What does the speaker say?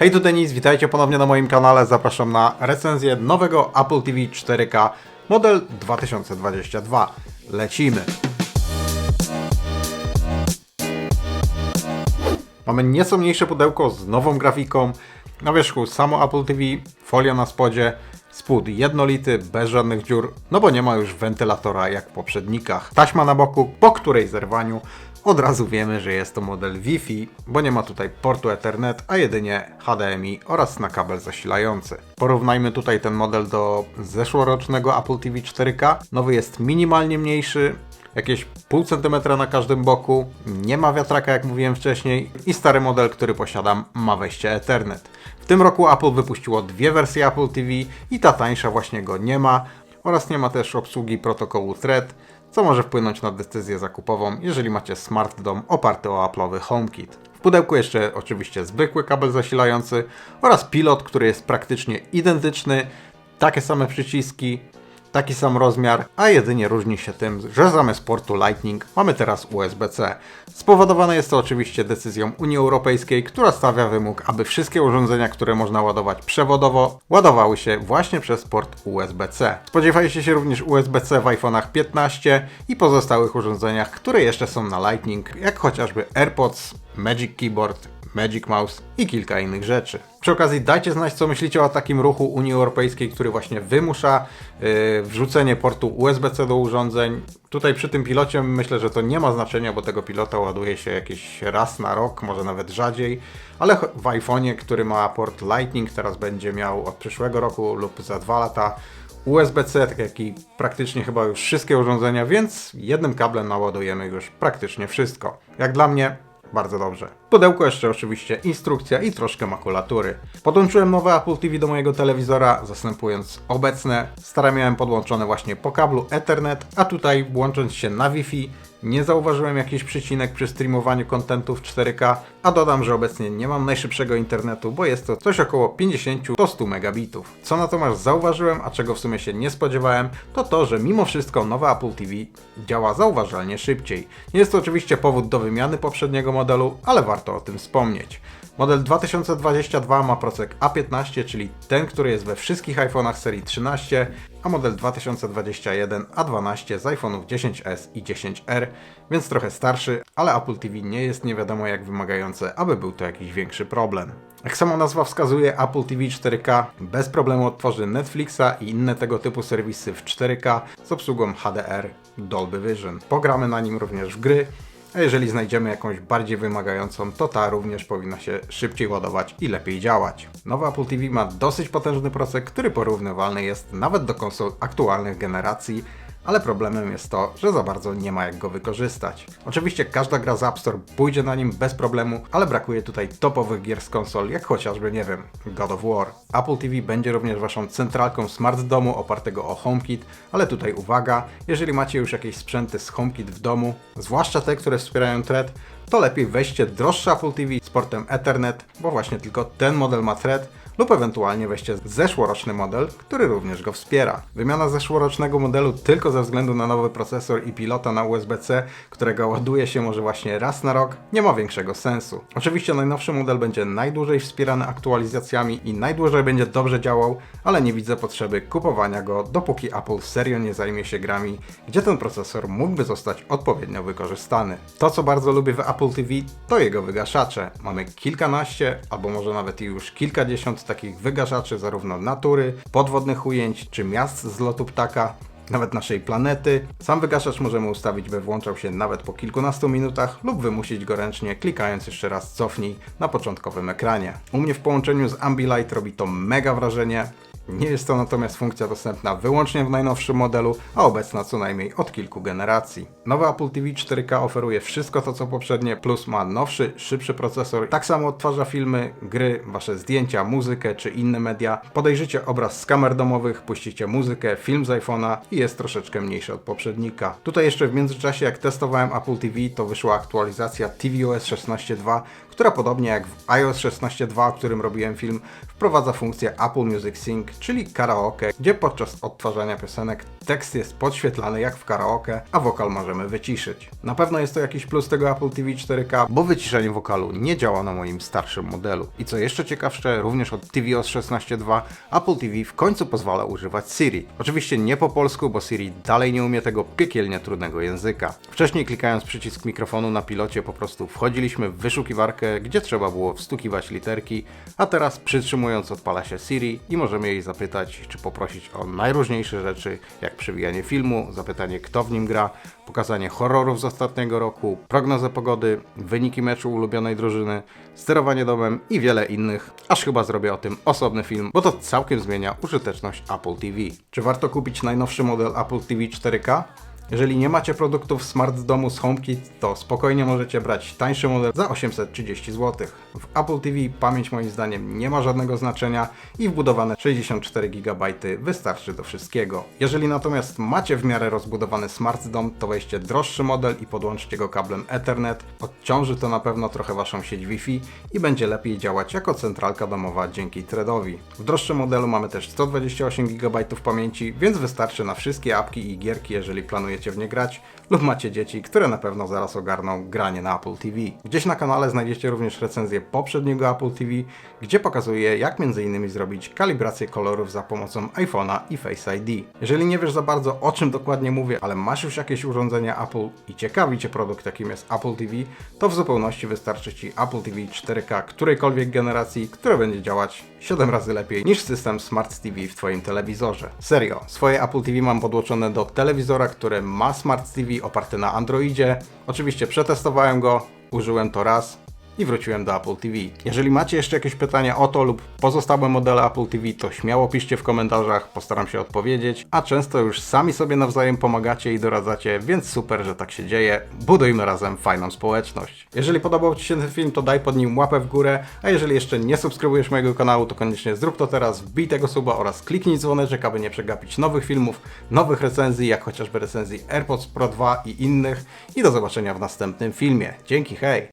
Hej, tu Denis, witajcie ponownie na moim kanale. Zapraszam na recenzję nowego Apple TV 4K model 2022. Lecimy! Mamy nieco mniejsze pudełko z nową grafiką. Na wierzchu samo Apple TV, folia na spodzie, spód jednolity, bez żadnych dziur, no bo nie ma już wentylatora jak w poprzednikach. Taśma na boku, po której zerwaniu od razu wiemy, że jest to model Wi-Fi, bo nie ma tutaj portu Ethernet, a jedynie HDMI oraz na kabel zasilający. Porównajmy tutaj ten model do zeszłorocznego Apple TV 4K. Nowy jest minimalnie mniejszy, jakieś pół centymetra na każdym boku, nie ma wiatraka jak mówiłem wcześniej i stary model, który posiadam ma wejście Ethernet. W tym roku Apple wypuściło dwie wersje Apple TV i ta tańsza właśnie go nie ma oraz nie ma też obsługi protokołu Thread, co może wpłynąć na decyzję zakupową, jeżeli macie smart dom oparty o Apple'owy HomeKit. W pudełku jeszcze oczywiście zwykły kabel zasilający oraz pilot, który jest praktycznie identyczny, takie same przyciski, taki sam rozmiar, a jedynie różni się tym, że zamiast portu Lightning mamy teraz USB-C. Spowodowane jest to oczywiście decyzją Unii Europejskiej, która stawia wymóg, aby wszystkie urządzenia, które można ładować przewodowo, ładowały się właśnie przez port USB-C. Spodziewajcie się również USB-C w iPhone'ach 15 i pozostałych urządzeniach, które jeszcze są na Lightning, jak chociażby AirPods, Magic Keyboard, Magic Mouse i kilka innych rzeczy. Przy okazji dajcie znać, co myślicie o takim ruchu Unii Europejskiej, który właśnie wymusza yy, wrzucenie portu USB-C do urządzeń. Tutaj przy tym pilocie myślę, że to nie ma znaczenia, bo tego pilota ładuje się jakieś raz na rok, może nawet rzadziej, ale w iPhone'ie, który ma port Lightning, teraz będzie miał od przyszłego roku lub za dwa lata USB-C, tak jak i praktycznie chyba już wszystkie urządzenia, więc jednym kablem naładujemy już praktycznie wszystko. Jak dla mnie bardzo dobrze. W pudełku jeszcze oczywiście instrukcja i troszkę makulatury. Podłączyłem nowe Apple TV do mojego telewizora, zastępując obecne. Stare miałem podłączone właśnie po kablu Ethernet, a tutaj łącząc się na Wi-Fi nie zauważyłem jakiś przycinek przy streamowaniu kontentu w 4K, a dodam, że obecnie nie mam najszybszego internetu, bo jest to coś około 50 do 100 megabitów. Co natomiast zauważyłem, a czego w sumie się nie spodziewałem, to to, że mimo wszystko nowe Apple TV działa zauważalnie szybciej. Nie jest to oczywiście powód do wymiany poprzedniego modelu, ale warto o tym wspomnieć. Model 2022 ma procek A15, czyli ten, który jest we wszystkich iPhone'ach serii 13, a model 2021 A12 z iPhone'ów 10s i 10R, więc trochę starszy, ale Apple TV nie jest nie wiadomo jak wymagające, aby był to jakiś większy problem. Jak sama nazwa wskazuje, Apple TV 4K bez problemu odtworzy Netflixa i inne tego typu serwisy w 4K z obsługą HDR Dolby Vision. Pogramy na nim również w gry, a jeżeli znajdziemy jakąś bardziej wymagającą, to ta również powinna się szybciej ładować i lepiej działać. Nowy Apple TV ma dosyć potężny procek, który porównywalny jest nawet do konsol aktualnych generacji, ale problemem jest to, że za bardzo nie ma jak go wykorzystać. Oczywiście każda gra z App Store pójdzie na nim bez problemu, ale brakuje tutaj topowych gier z konsol, jak chociażby, nie wiem, God of War. Apple TV będzie również waszą centralką smart domu opartego o HomeKit, ale tutaj uwaga, jeżeli macie już jakieś sprzęty z HomeKit w domu, zwłaszcza te, które wspierają Thread, to lepiej weźcie droższe Apple TV z portem Ethernet, bo właśnie tylko ten model ma Thread, lub ewentualnie weźcie zeszłoroczny model, który również go wspiera. Wymiana zeszłorocznego modelu tylko ze względu na nowy procesor i pilota na USB-C, którego ładuje się może właśnie raz na rok, nie ma większego sensu. Oczywiście najnowszy model będzie najdłużej wspierany aktualizacjami i najdłużej będzie dobrze działał, ale nie widzę potrzeby kupowania go, dopóki Apple serio nie zajmie się grami, gdzie ten procesor mógłby zostać odpowiednio wykorzystany. To, co bardzo lubię w Apple TV, to jego wygaszacze. Mamy kilkanaście, albo może nawet już kilkadziesiąt takich wygaszaczy zarówno natury, podwodnych ujęć czy miast z lotu ptaka, nawet naszej planety. Sam wygaszacz możemy ustawić, by włączał się nawet po kilkunastu minutach lub wymusić go ręcznie, klikając jeszcze raz cofnij na początkowym ekranie. U mnie w połączeniu z Ambilight robi to mega wrażenie. Nie jest to natomiast funkcja dostępna wyłącznie w najnowszym modelu, a obecna co najmniej od kilku generacji. Nowy Apple TV 4K oferuje wszystko to co poprzednie, plus ma nowszy, szybszy procesor. Tak samo odtwarza filmy, gry, wasze zdjęcia, muzykę czy inne media. Podejrzycie obraz z kamer domowych, puścicie muzykę, film z iPhone'a i jest troszeczkę mniejszy od poprzednika. Tutaj jeszcze w międzyczasie jak testowałem Apple TV, to wyszła aktualizacja tvOS 16.2, która podobnie jak w iOS 16.2, o którym robiłem film, wprowadza funkcję Apple Music Sync, czyli karaoke, gdzie podczas odtwarzania piosenek tekst jest podświetlany jak w karaoke, a wokal możemy wyciszyć. Na pewno jest to jakiś plus tego Apple TV 4K, bo wyciszenie wokalu nie działa na moim starszym modelu. I co jeszcze ciekawsze, również od tvOS 16.2 Apple TV w końcu pozwala używać Siri. Oczywiście nie po polsku, bo Siri dalej nie umie tego piekielnie trudnego języka. Wcześniej klikając przycisk mikrofonu na pilocie po prostu wchodziliśmy w wyszukiwarkę, gdzie trzeba było wstukiwać literki, a teraz przytrzymując odpala się Siri i możemy jej zapytać, czy poprosić o najróżniejsze rzeczy, jak przewijanie filmu, zapytanie kto w nim gra, pokazanie horrorów z ostatniego roku, prognozę pogody, wyniki meczu ulubionej drużyny, sterowanie domem i wiele innych, aż chyba zrobię o tym osobny film, bo to całkiem zmienia użyteczność Apple TV. Czy warto kupić najnowszy model Apple TV 4K? Jeżeli nie macie produktów smart z domu z HomeKit, to spokojnie możecie brać tańszy model za 830 zł. W Apple TV pamięć moim zdaniem nie ma żadnego znaczenia i wbudowane 64 GB wystarczy do wszystkiego. Jeżeli natomiast macie w miarę rozbudowany smart dom, to weźcie droższy model i podłączcie go kablem Ethernet. Odciąży to na pewno trochę waszą sieć Wi-Fi i będzie lepiej działać jako centralka domowa dzięki threadowi. W droższym modelu mamy też 128 GB pamięci, więc wystarczy na wszystkie apki i gierki, jeżeli planujecie w nie grać lub macie dzieci, które na pewno zaraz ogarną granie na Apple TV. Gdzieś na kanale znajdziecie również recenzję poprzedniego Apple TV, gdzie pokazuję jak m.in. zrobić kalibrację kolorów za pomocą iPhone'a i Face ID. Jeżeli nie wiesz za bardzo o czym dokładnie mówię, ale masz już jakieś urządzenia Apple i ciekawi Cię produkt jakim jest Apple TV, to w zupełności wystarczy Ci Apple TV 4K którejkolwiek generacji, które będzie działać 7 razy lepiej niż system Smart TV w Twoim telewizorze. Serio, swoje Apple TV mam podłączone do telewizora, który ma Smart TV oparty na Androidzie. Oczywiście przetestowałem go, użyłem to raz i wróciłem do Apple TV. Jeżeli macie jeszcze jakieś pytania o to lub pozostałe modele Apple TV, to śmiało piszcie w komentarzach, postaram się odpowiedzieć, a często już sami sobie nawzajem pomagacie i doradzacie, więc super, że tak się dzieje. Budujmy razem fajną społeczność. Jeżeli podobał Ci się ten film, to daj pod nim łapę w górę, a jeżeli jeszcze nie subskrybujesz mojego kanału, to koniecznie zrób to teraz, wbij tego suba oraz kliknij dzwoneczek, aby nie przegapić nowych filmów, nowych recenzji, jak chociażby recenzji AirPods Pro 2 i innych. I do zobaczenia w następnym filmie. Dzięki, hej!